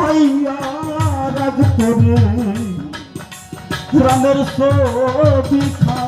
পাইয়া রাখতো রে গ্রামের ছবি খা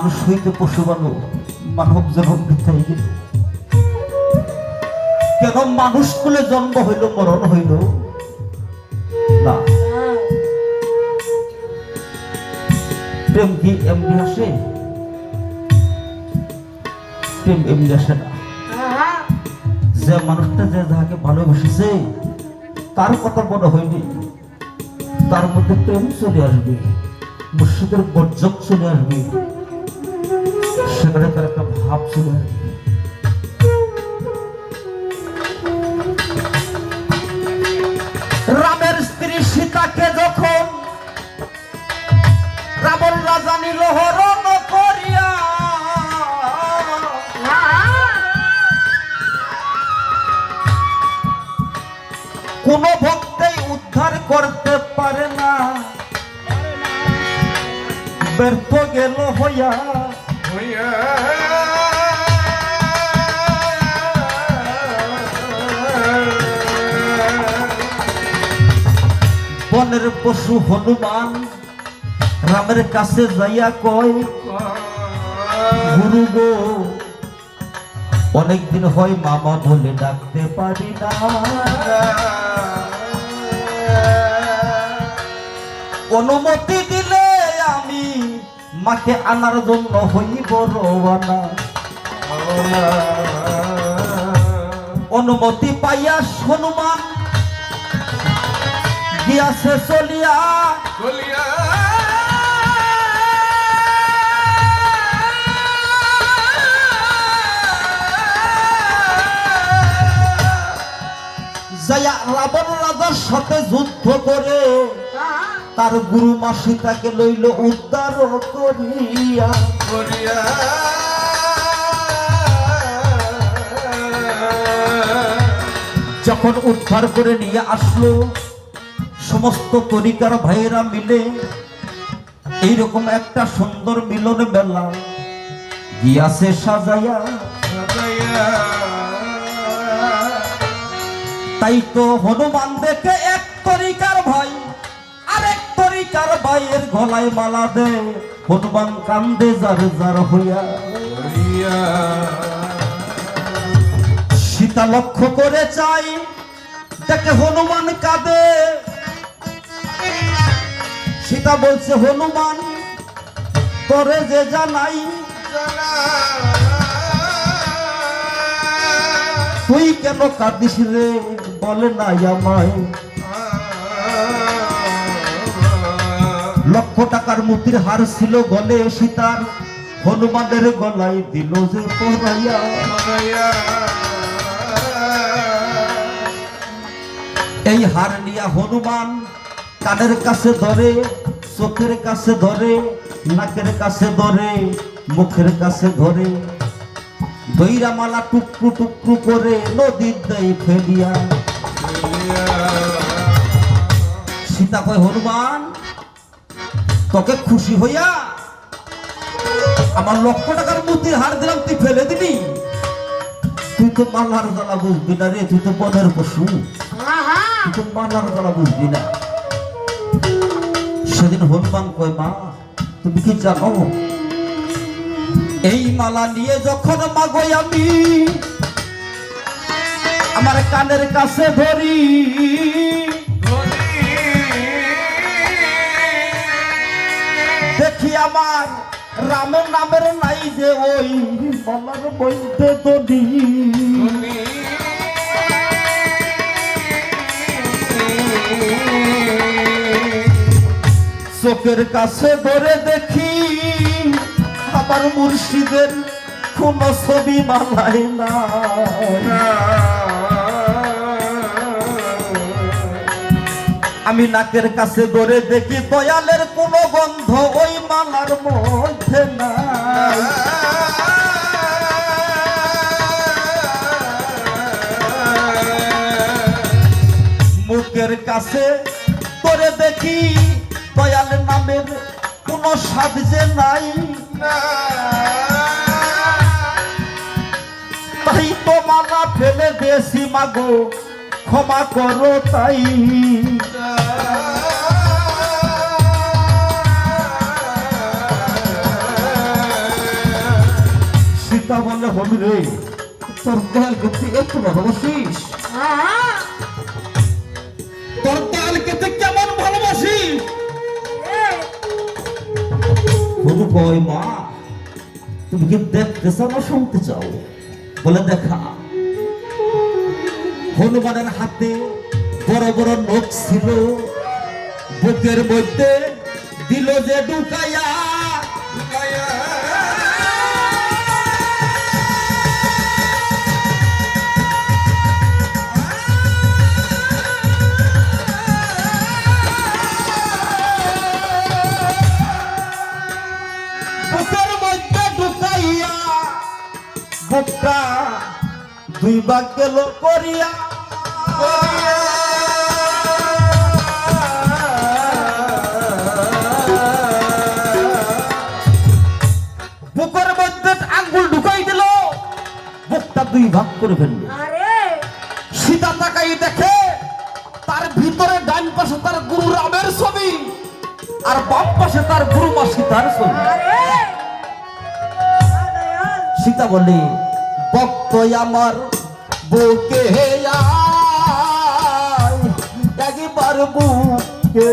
মানুষ হইতে পশু বানো মানব যেমন বৃথাই গেল কেন মানুষ কুলে জন্ম হইল, মরণ হইল? না। প্রেম কি এমনি আসে? প্রেম এমনি আসে না। যে মানুষটা যে যাহাকে ভালোবেসেছে, তার কথা মনে হয়নি। তার মধ্যে প্রেম চলে আসবে মুর্শিদের বর্জক চলে আসবে। তার একটা ভাব আসবে রামের স্ত্রী সীতাকে যখন রাবণ রাজা নিল হরণ করিয়া কোন ভক্তেই উদ্ধার করতে পারে না, ব্যর্থ গেল হইয়া বনের পশু হনুমান, রামের কাছে যাইয়া কয়, গুরু গো, অনেকদিন হয় মামা বলে ডাকতে পারি না। অনুমতি দিলে আমি মাকে আনার জন্য হইব রওনা। অনুমতি পাইয়া হনুমান গিয়াছে চলিয়া। বলিয়া যাইয়া রাবণ রাজার সাথে যুদ্ধ করে তার গুরু মা সীতাকে লইল উদ্ধার করিয়া। বলিয়া যখন উদ্ধার করে নিয়ে আসলো সমস্ত তরিকার ভাইয়েরা মিলে এইরকম একটা সুন্দর মিলন মেলা গিয়াছে সাজাইয়া। তাই তো হনুমান দেখে এক তরিকার ভাই, আরেক তরিকার ভাইয়ের গলায় মালা দে হনুমান কান্দে যার যার হইয়া। সীতা লক্ষ্য করে চাই, দেখে হনুমান কাঁদে। সীতা বলছে, হনুমান, তোরে যে জানাই, তুই কেন কাঁদিস রে? বলে নাই আমায়। লক্ষ টাকার মুতির হার ছিল গলে সীতার। হনুমানের গলায় দিল যে পড়াইয়া এই হার নিয়া হনুমান কানের কাছে ধরে চোখের কাছে ধরে নাকের কাছে ধরে মুখের কাছে ধরে। দইরা মালা টুকরু টুকরু করে নদীর দেয় ফেলিয়া। সীতা কয় হনুমান তোকে খুশি হইয়া আমার লক্ষ টাকার মূর্তির হার দিলাম তুই ফেলে দিবি? তুই তো মালার জ্বালা বুঝবি না রে তুই তো বনের পশু। তুই তো মালার জ্বালা বুঝবি না। সেদিন হনুমান কয় মা, তুমি কি জানো? এই মালা নিয়ে যখন মাগই আমি, আমার কানের কাছে ধরি। দেখি আমার রামের নামের নাই যে ওই মালার মধ্যে দড়ি চোখের কাছে ধরে দেখি আমার মুর্শিদের কোন ছবি মালায় না আমি নাকের কাছে ধরে দেখি দয়ালের কোন গন্ধ ওই মালার মধ্যে না মুখের কাছে ধরে দেখি দয়াল নামের কোন স্বাদ যে নাই। তাই তো মালা ফেলে দিয়েছি মাগো, ক্ষমা করো তাই। সীতা বলে হবি রে তোর দয়ালকে তুই একটু ভালোবাসিস? হনু কয় মা, তুমি কি দেখতে চাও না শুনতে চাও বলে দেখা। হনুমানের হাতে বড় বড় নখ ছিল, বুকের মধ্যে দিল যে ঢুকাইয়া। দুই ভাগ গেল করিয়া। বুকের মধ্যে আঙ্গুল ঢুকাই দিল বুকটা দুই ভাগ করে ফেলল। সীতা তাকাই দেখে তার ভিতরে ডান পাশে তার গুরু রামের ছবি আর বাম পাশে তার গুরু মা সীতার ছবি। সীতা বলে ভক্ত আমার বুকে একবার বুকে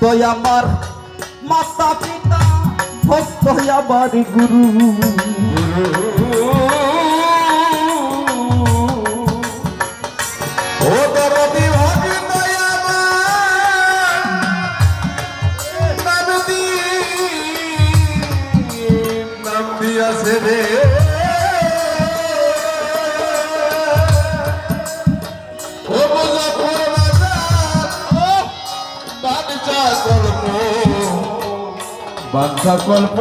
ভক্ত আমার মাতা পিতা ভক্ত আমার গুরু। বাদশা কল্প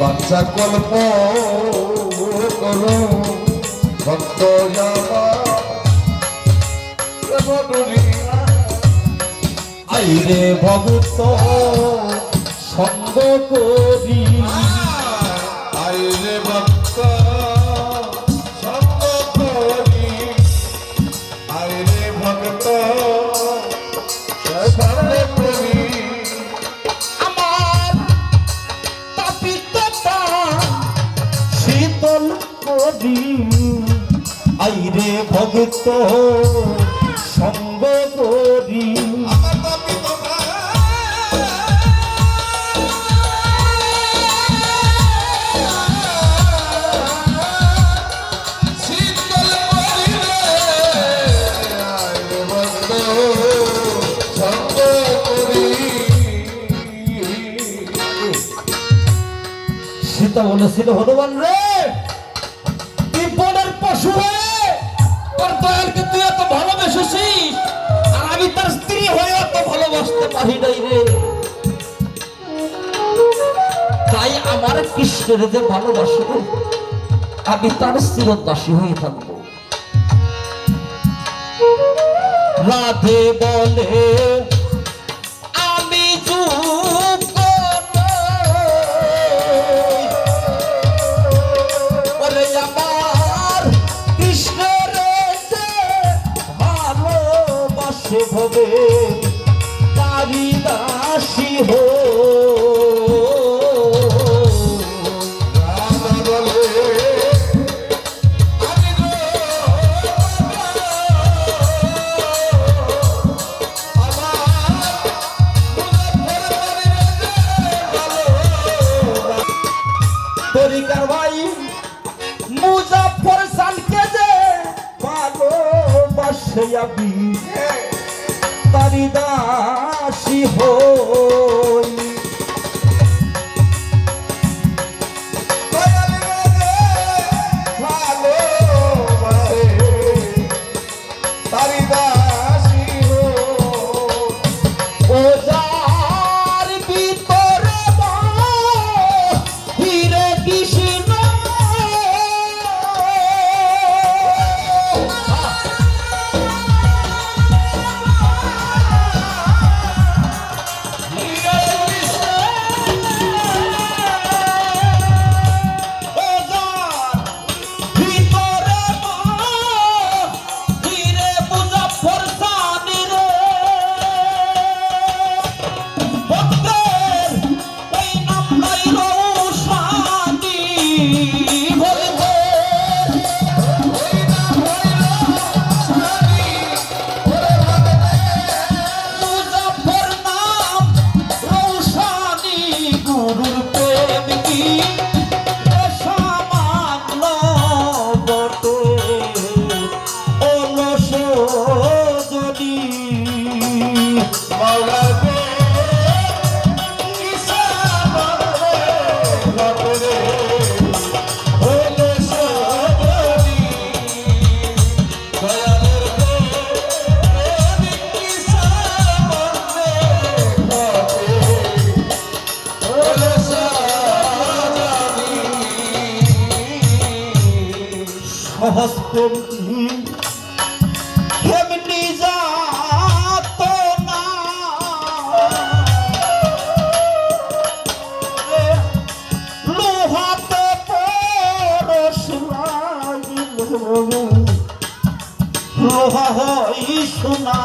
বাচ্চা কল্প করো ভক্ত আইরে ভক্ত সঙ্গ করি। আইরে ভক্ত সঙ্গ করি। ভক্ত আমার শীতল করি। আইরে ভক্ত ছিল হনুমান রে। বিপদের পশু রে। তুই এত ভালোবেসেছিস, আর আমি তার স্ত্রী হয়ে এত ভালোবাসতে পারি নাই রে। তাই আমার কৃষ্ণের যে ভালোবাসে, আমি তার স্থিরদাসী হয়ে থাকব। রাধে বলে লোহা হই সোনা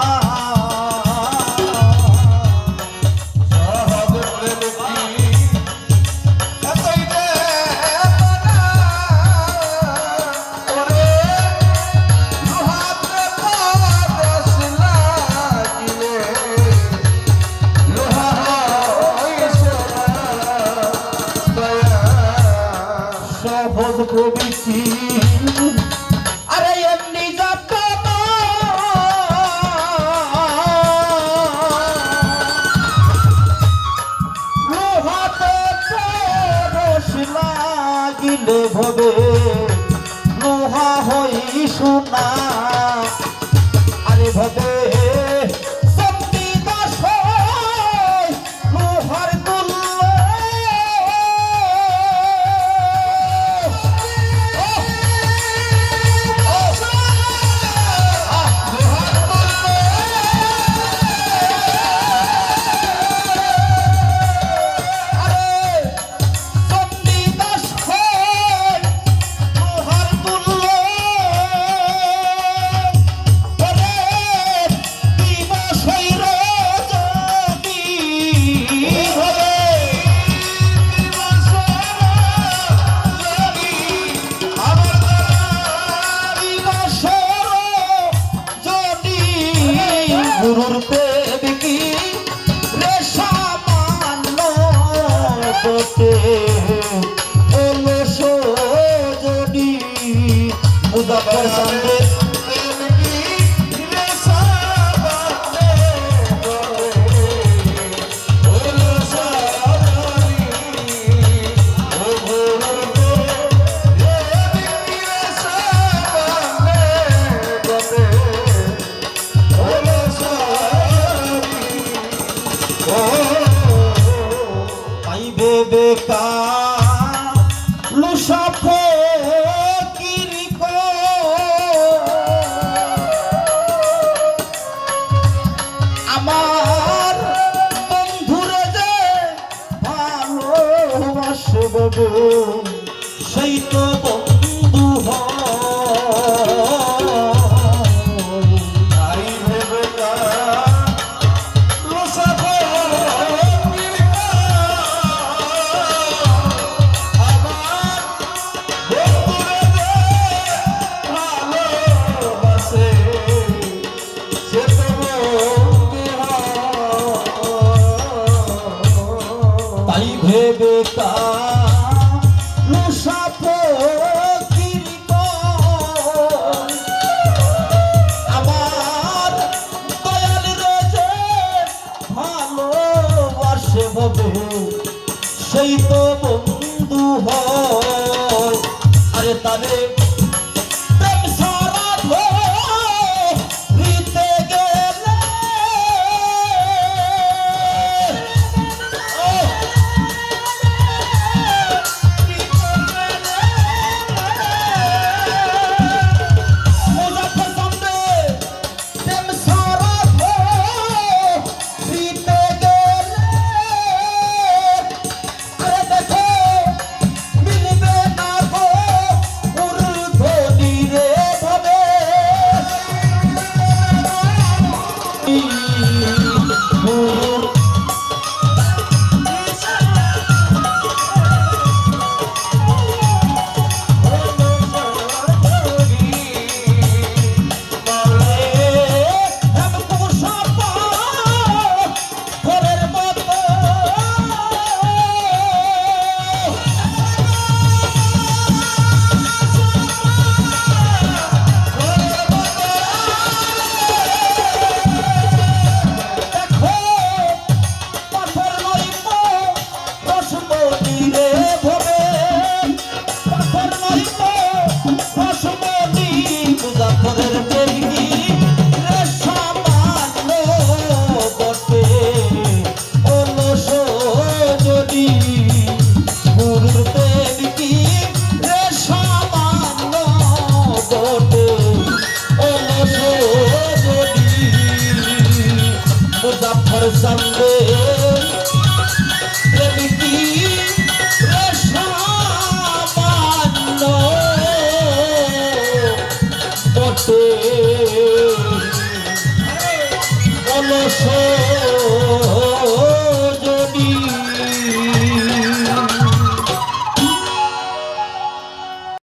Oh.